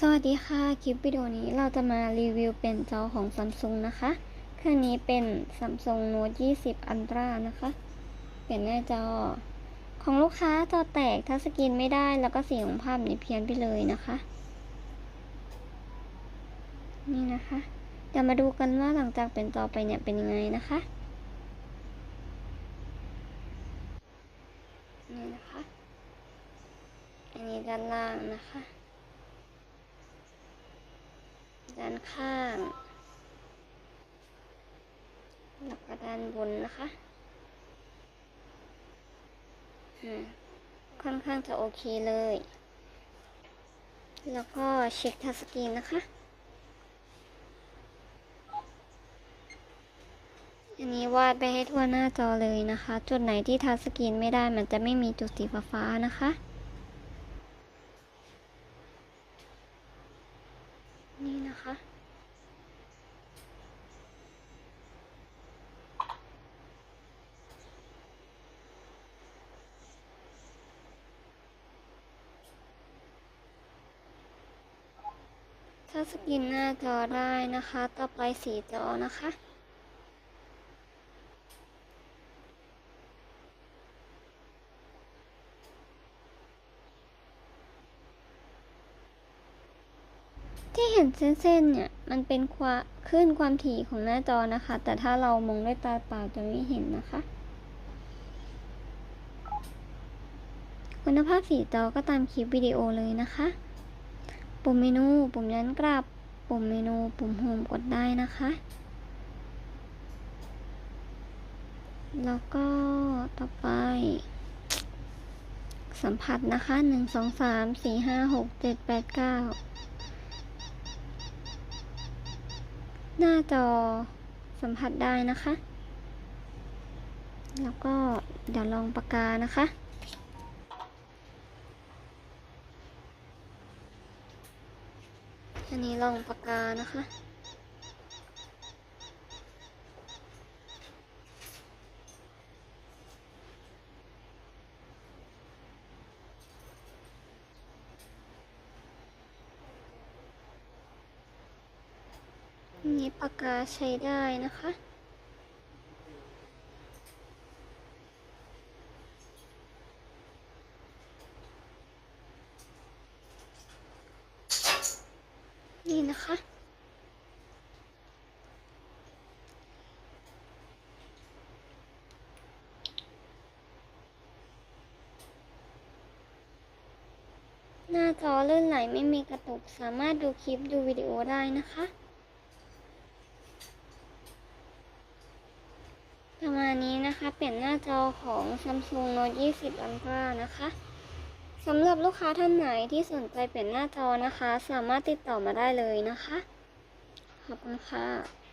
สวัสดีค่ะ คลิปวิดีโอนี้เราจะมารีวิวเป็นจอของ Samsung นะคะ เครื่องนี้เป็น Samsung Note 20 Ultra นะคะ เป็นหน้าจอ ของลูกค้าจอแตกทัชสกรีนไม่ได้แล้วก็สีของภาพนี่เพี้ยนไปเลยนะคะ นี่นะคะเดี๋ยวมาดูกันว่าหลังจากเป็นจอไปเนี่ยเป็นยังไงนะคะ นี่นะคะ อันนี้ด้านล่างนะคะ ด้านข้าง แล้วก็ด้านบนนะคะค่อนข้างจะโอเคเลย แล้วก็เช็คทัสกรีนนะคะ อันนี้วาดไปให้ทั่วหน้าจอเลยนะคะ จุดไหนที่ทัสกรีนไม่ได้มันจะไม่มีจุดสีฟ้านะคะ นะคะ ถ้าสกินหน้าจอได้นะคะ ต่อไปสีจอนะคะ ที่เห็นเส้นๆเนี่ยมันเป็นความขึ้นความถี่ของหน้าจอนะคะ แต่ถ้าเรามองด้วยตาเปล่าจะไม่เห็นนะคะ คุณภาพสีจอก็ตามคลิปวิดีโอเลยนะคะ ปุ่มเมนูปุ่มย้อนกลับ ปุ่มเมนูปุ่มโฮมกดได้นะคะ แล้วก็ต่อไป สัมผัสนะคะหนึ่งสองสามสี่ห้าหกเจ็ดแปดเก้า หน้าจอสัมผัสได้นะคะ แล้วก็เดี๋ยวลองปากกานะคะ อันนี้ลองปากกานะคะ นี้ปากกาใช้ได้นะคะ นี่นะคะ หน้าจอลื่นไหลไม่มีกระตุก สามารถดูคลิปดูวิดีโอได้นะคะ ประมาณนี้นะคะ เปลี่ยนหน้าจอของ Samsung Note 20 Ultra นะคะสำหรับลูกค้าท่านไหนที่สนใจเปลี่ยนหน้าจอนะคะ สามารถติดต่อมาได้เลยนะคะ ขอบคุณค่ะ